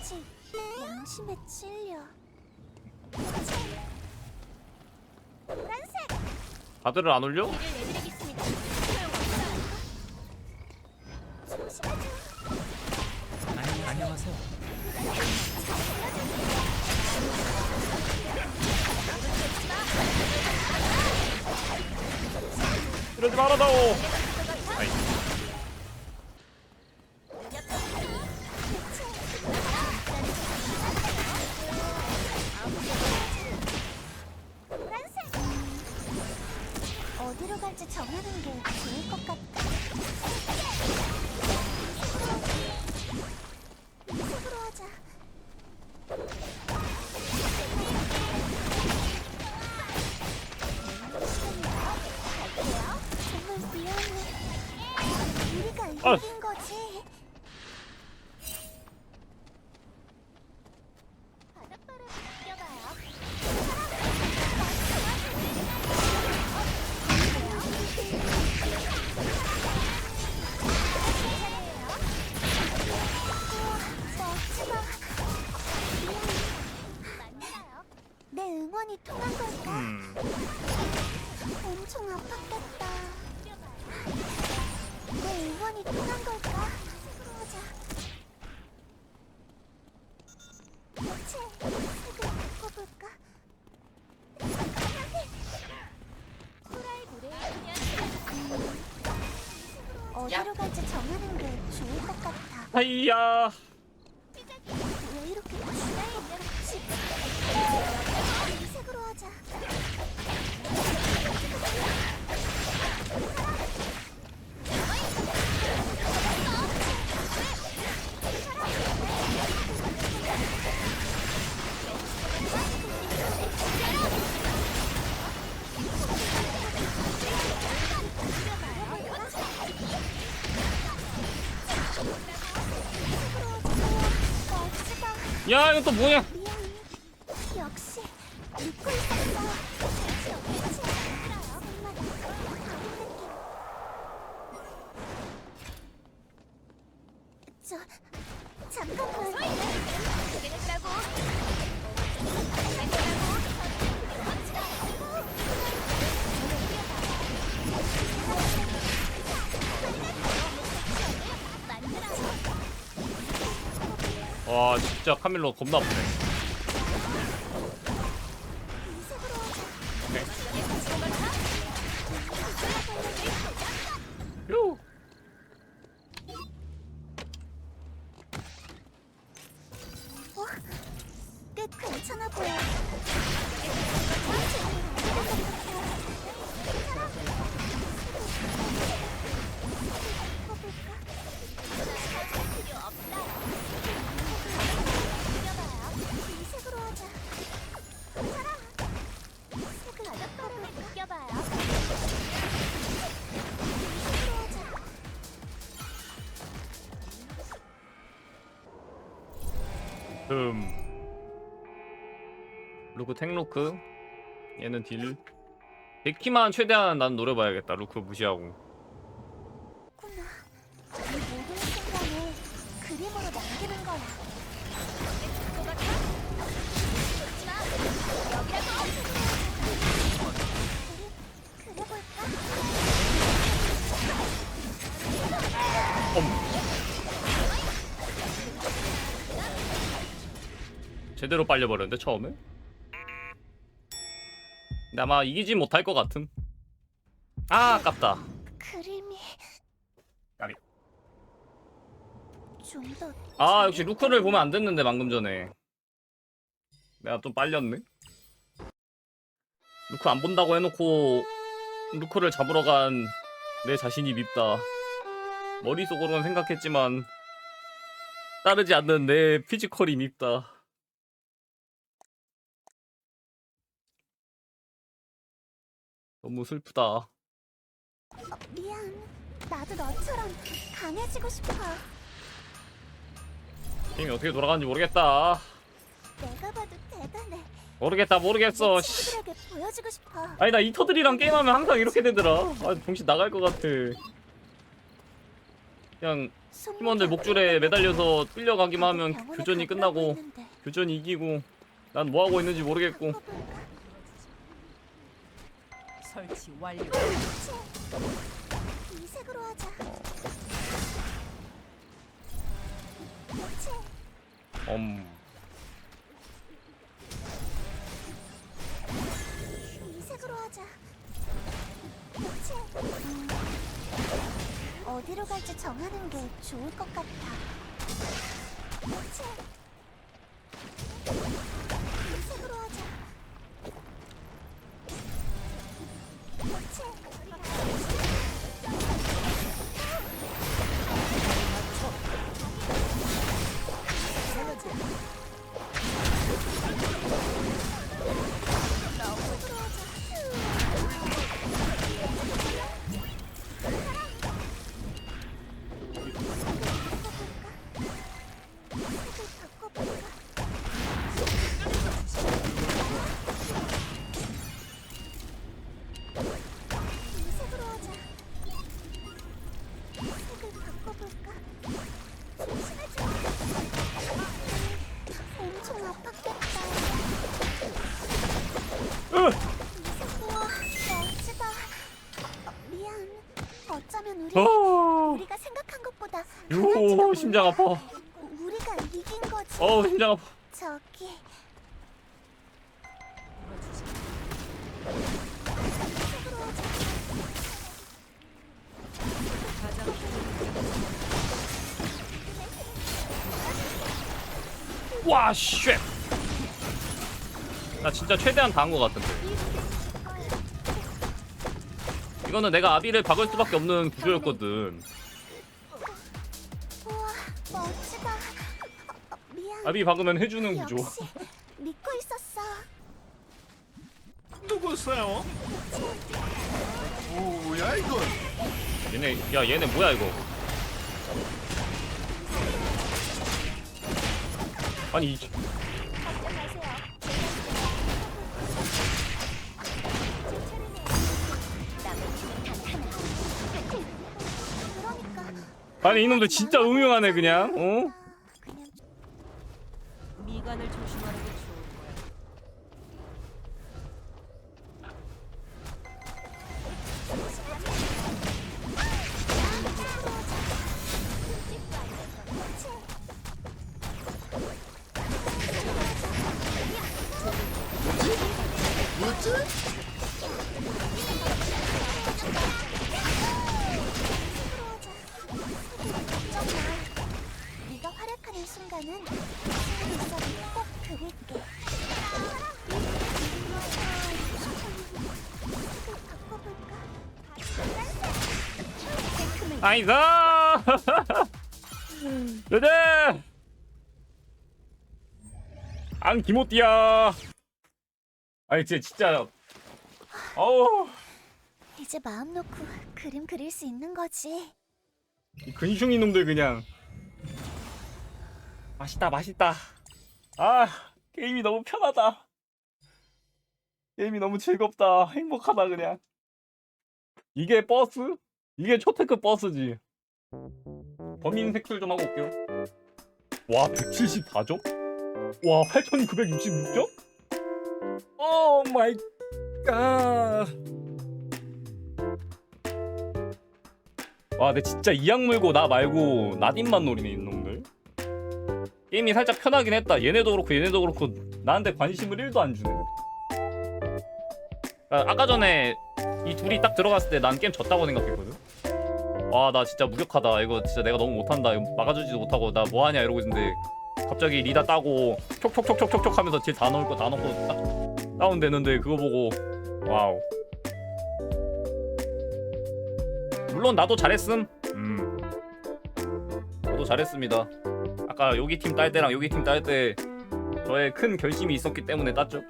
왠지 양심에 찔려. 노란색 바드를 안 올려? 길을 내드리겠습니다. 아니, 안녕하세요. 이러지 말아다오. 어디로 갈지 정하는 게 좋을 것 같다. 색으로 하자. 갈게요. 정말 미안해. 우리가 아. 이긴 거지. 바 같아. 하이 야, 이거 또? 미안. 역시 잠깐만. 와, 진짜 카밀로 겁나 아프네. 어? 꽤 괜찮아 보여. 이 음. 루크 탱루크. 얘는 딜. 데키만 최대한 난 노려봐야겠다. 루크 무시하고. 구나. 이 모든 순간을 그림으로 남기는 거야. 그리- 그려볼까? 엄. 제대로 빨려버렸는데 처음에? 근데 아마 이기지 못할 것 같음. 아 아깝다. 그림이 까비. 좀더 아 역시 루크를 보면 안 됐는데 방금 전에. 내가 좀 빨렸네. 루크 안 본다고 해놓고 루크를 잡으러 간 내 자신이 밉다. 머릿속으로는 생각했지만 따르지 않는 내 피지컬이 밉다. 너무 슬프다. 어, 미안. 나도 너처럼 강해지고 싶어. 게임이 어떻게 돌아가는지 모르겠다. 내가 봐도 대단해. 모르겠다 모르겠어. 내 씨. 친구들에게 보여주고 싶어. 아니 나 이터들이랑 게임하면 항상 이렇게 되더라. 아 정신 나갈 것 같아. 그냥 팀원들 목줄에 매달려서 끌려가기만 하면 교전이 끝나고 교전이 이기고 난 뭐 하고 있는지 모르겠고 설치 완료. 이 색으로 하자. 음이 색으로 하자. 음, 어디로 갈지 정하는 게 좋을 것 같아. 그치? 우리 어, 우리가 생각한 것보다 요 강할지도 심장 몰라. 아파 우리가 이긴 거지. 어우 심장 아파 저기 와 쉣! 나 진짜 최대한 다한 것 같은데 이거는 내가 아비를 박을 수밖에 없는 구조였거든 우와 멋지다. 어, 미안. 아비 박으면 해주는 구조 역시 믿고 있었어. 누구세요? 뭐야 이건? 얘네 야 얘네 뭐야 이거 아니 이- 아니 이놈들 진짜 음흉하네 그냥 어? 조심하는 게 눈썹이 꼭 그릴게. 바꿔볼까? 아이사 여자 안 기모띠야 아니 진짜 진짜 어우 이제 마음 놓고 그림 그릴 수 있는 거지. 이 근슝이 놈들 그냥 맛있다 맛있다 아 게임이 너무 편하다 게임이 너무 즐겁다 행복하다 그냥 이게 버스? 이게 초테크 버스지 범인 색출 좀 하고 올게요 와 174점? 와 8966점? 오 마이 갓 와, 근데 진짜 이악 물고 나 말고 나딘만 노리네 이놈들. 게임이 살짝 편하긴 했다. 얘네도 그렇고 얘네도 그렇고 나한테 관심을 1도 안 주네. 아, 아까 전에 이 둘이 딱 들어갔을 때 난 게임 졌다고 생각했거든. 와, 나 진짜 무력하다. 이거 진짜 내가 너무 못한다. 이거 막아주지도 못하고 나 뭐하냐 이러고 있는데 갑자기 리다 따고 촉촉촉촉촉촉 하면서 딜 다 넣을 거 다 넣고 딱 다운되는데 그거 보고 와우. 물론 나도 잘했음. 음. 저도 잘했습니다. 아까 여기 팀 딸 때랑 여기 팀 딸 때 저의 큰 결심이 있었기 때문에 땄죠.